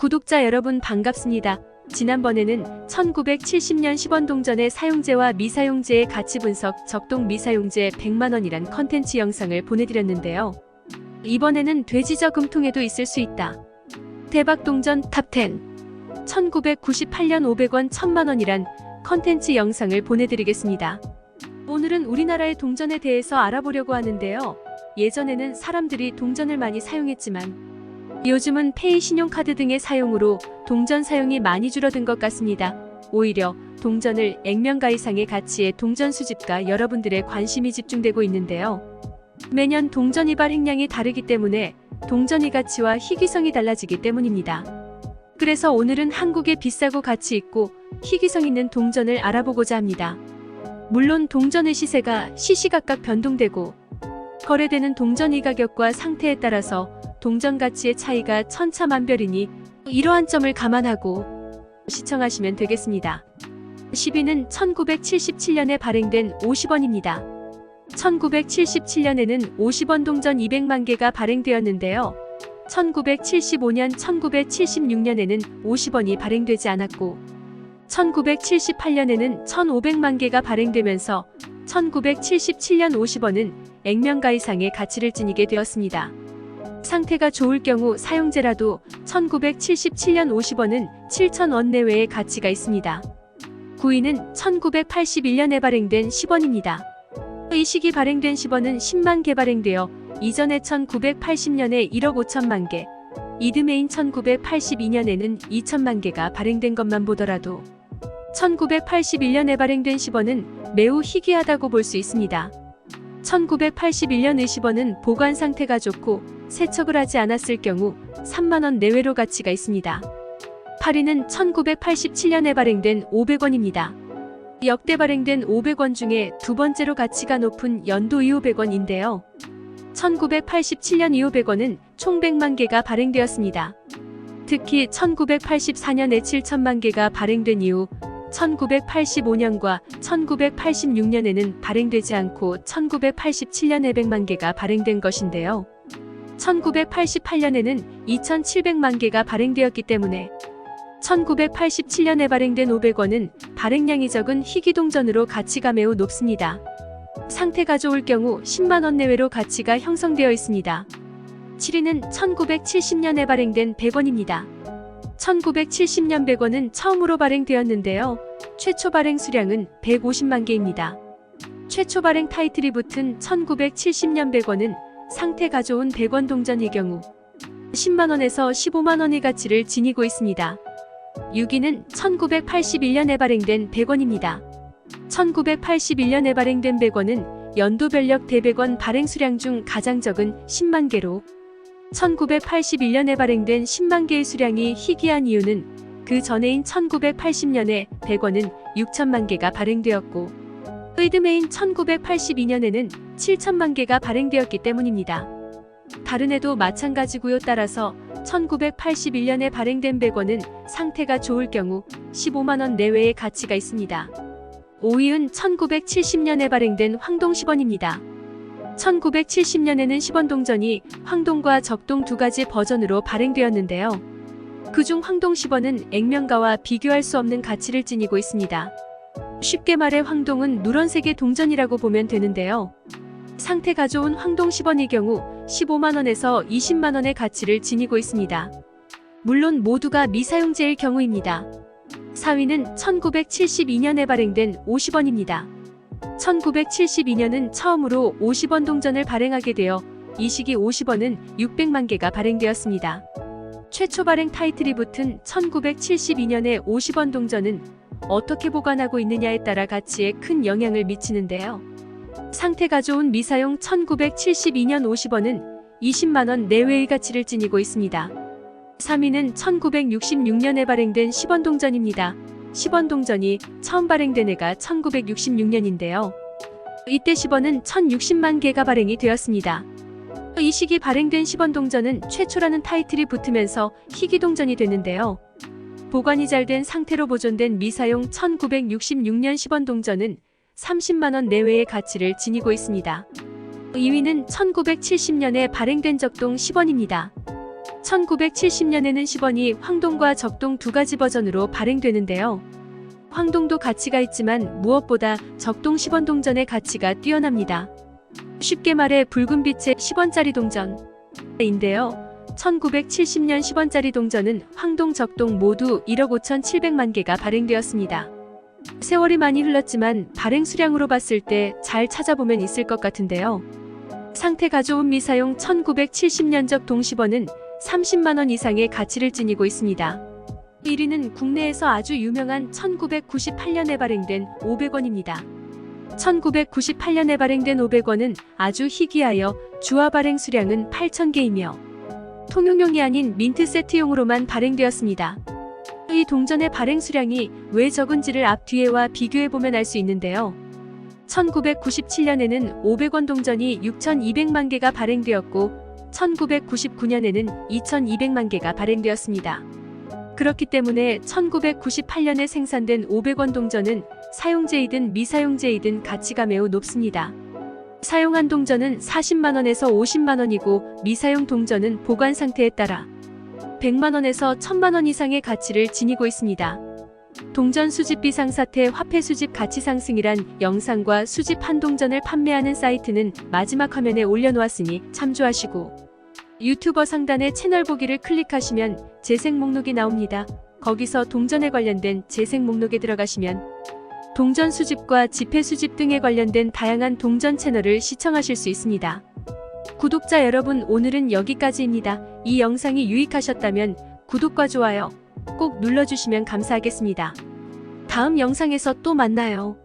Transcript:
구독자 여러분 반갑습니다. 지난번에는 1970년 10원 동전의 사용제와 미사용제의 가치 분석 적동 미사용제 100만원이란 컨텐츠 영상을 보내드렸는데요. 이번에는 돼지 저 금통에도 있을 수 있다. 대박 동전 탑10 1998년 500원 1000만원이란 컨텐츠 영상을 보내드리겠습니다. 오늘은 우리나라의 동전에 대해서 알아보려고 하는데요. 예전에는 사람들이 동전을 많이 사용했지만 요즘은 페이 신용카드 등의 사용으로 동전 사용이 많이 줄어든 것 같습니다. 오히려 동전을 액면가 이상의 가치의 동전 수집가 여러분들의 관심이 집중되고 있는데요. 매년 동전 이발 획량이 다르기 때문에 동전의 가치와 희귀성이 달라지기 때문입니다. 그래서 오늘은 한국의 비싸고 가치 있고 희귀성 있는 동전을 알아보고자 합니다. 물론 동전의 시세가 시시각각 변동되고 거래되는 동전의 가격과 상태에 따라서 동전 가치의 차이가 천차만별이니 이러한 점을 감안하고 시청하시면 되겠습니다. 10위는 1977년에 발행된 50원입니다. 1977년에는 50원 동전 200만 개가 발행되었는데요. 1975년, 1976년에는 50원이 발행되지 않았고 1978년에는 1,500만 개가 발행되면서 1977년 50원은 액면가 이상의 가치를 지니게 되었습니다. 상태가 좋을 경우 사용제라도 1977년 50원은 7,000원 내외의 가치가 있습니다. 9위는 1981년에 발행된 10원입니다. 이 시기 발행된 10원은 10만 개 발행되어 이전에 1980년에 1억 5천만 개, 이듬해인 1982년에는 2천만 개가 발행된 것만 보더라도 1981년에 발행된 10원은 매우 희귀하다고 볼 수 있습니다. 1981년 의시원은 보관 상태가 좋고 세척을 하지 않았을 경우 3만원 내외로 가치가 있습니다. 8위는 1987년에 발행된 500원입니다. 역대 발행된 500원 중에 두 번째로 가치가 높은 연도 2,500원인데요. 1987년 2,500원은 총 100만 개가 발행되었습니다. 특히 1984년에 7천만 개가 발행된 이후 1985년과 1986년에는 발행되지 않고 1987년에 100만 개가 발행된 것인데요. 1988년에는 2,700만 개가 발행되었기 때문에 1987년에 발행된 500원은 발행량이 적은 희귀동전으로 가치가 매우 높습니다. 상태가 좋을 경우 10만원 내외로 가치가 형성되어 있습니다. 7위는 1970년에 발행된 100원입니다. 1970년 100원은 처음으로 발행되었는데요. 최초 발행 수량은 150만 개입니다. 최초 발행 타이틀이 붙은 1970년 100원은 상태가 좋은 100원 동전의 경우 10만원에서 15만원의 가치를 지니고 있습니다. 6위는 1981년에 발행된 100원입니다. 1981년에 발행된 100원은 연도별력 대백원 발행 수량 중 가장 적은 10만 개로 1981년에 발행된 10만 개의 수량이 희귀한 이유는 그 전해인 1980년에 100원은 6천만 개가 발행되었고 의드메인 1982년에는 7천만 개가 발행되었기 때문입니다. 다른 해도 마찬가지고요. 따라서 1981년에 발행된 100원은 상태가 좋을 경우 15만원 내외의 가치가 있습니다. 5위은 1970년에 발행된 황동 10원입니다. 1970년에는 10원 동전이 황동과 적동 두 가지 버전으로 발행되었는데요. 그중 황동 10원은 액면가와 비교할 수 없는 가치를 지니고 있습니다. 쉽게 말해 황동은 누런색의 동전이라고 보면 되는데요. 상태가 좋은 황동 10원의 경우 15만원에서 20만원의 가치를 지니고 있습니다. 물론 모두가 미사용제일 경우입니다. 4위는 1972년에 발행된 50원입니다. 1972년은 처음으로 50원 동전을 발행하게 되어 이 시기 50원은 600만 개가 발행되었습니다. 최초 발행 타이틀이 붙은 1972년의 50원 동전은 어떻게 보관하고 있느냐에 따라 가치에 큰 영향을 미치는데요. 상태가 좋은 미사용 1972년 50원은 20만원 내외의 가치를 지니고 있습니다. 3위는 1966년에 발행된 10원 동전입니다. 10원 동전이 처음 발행된 해가 1966년인데요. 이때 10원은 1060만 개가 발행이 되었습니다. 이 시기 발행된 10원 동전은 최초라는 타이틀이 붙으면서 희귀 동전이 됐는데요. 보관이 잘 된 상태로 보존된 미사용 1966년 10원 동전은 30만원 내외의 가치를 지니고 있습니다. 2위는 1970년에 발행된 적동 10원입니다. 1970년에는 10원이 황동과 적동 두 가지 버전으로 발행되는데요. 황동도 가치가 있지만 무엇보다 적동 10원 동전의 가치가 뛰어납니다. 쉽게 말해 붉은 빛의 10원짜리 동전인데요. 1970년 10원짜리 동전은 황동 적동 모두 1억 5,700만 개가 발행되었습니다. 세월이 많이 흘렀지만 발행 수량으로 봤을 때 잘 찾아보면 있을 것 같은데요. 상태가 좋은 미사용 1970년 적 동시번은 30만 원 이상의 가치를 지니고 있습니다. 1위는 국내에서 아주 유명한 1998년에 발행된 500원입니다. 1998년에 발행된 500원은 아주 희귀하여 주화 발행 수량은 8,000개이며 통용용이 아닌 민트 세트용으로만 발행되었습니다. 이 동전의 발행 수량이 왜 적은지를 앞뒤에와 비교해보면 알 수 있는데요. 1997년에는 500원 동전이 6,200만 개가 발행되었고 1999년에는 2,200만 개가 발행되었습니다. 그렇기 때문에 1998년에 생산된 500원 동전은 사용제이든 미사용제이든 가치가 매우 높습니다. 사용한 동전은 40만원에서 50만원이고 미사용 동전은 보관 상태에 따라 100만원에서 1000만원 이상의 가치를 지니고 있습니다. 동전 수집 비상 사태 화폐 수집 가치 상승이란 영상과 수집 한 동전을 판매하는 사이트는 마지막 화면에 올려놓았으니 참조하시고 유튜버 상단의 채널 보기를 클릭하시면 재생 목록이 나옵니다. 거기서 동전에 관련된 재생 목록에 들어가시면 동전 수집과 지폐 수집 등에 관련된 다양한 동전 채널을 시청하실 수 있습니다. 구독자 여러분 오늘은 여기까지입니다. 이 영상이 유익하셨다면 구독과 좋아요 꼭 눌러주시면 감사하겠습니다. 다음 영상에서 또 만나요.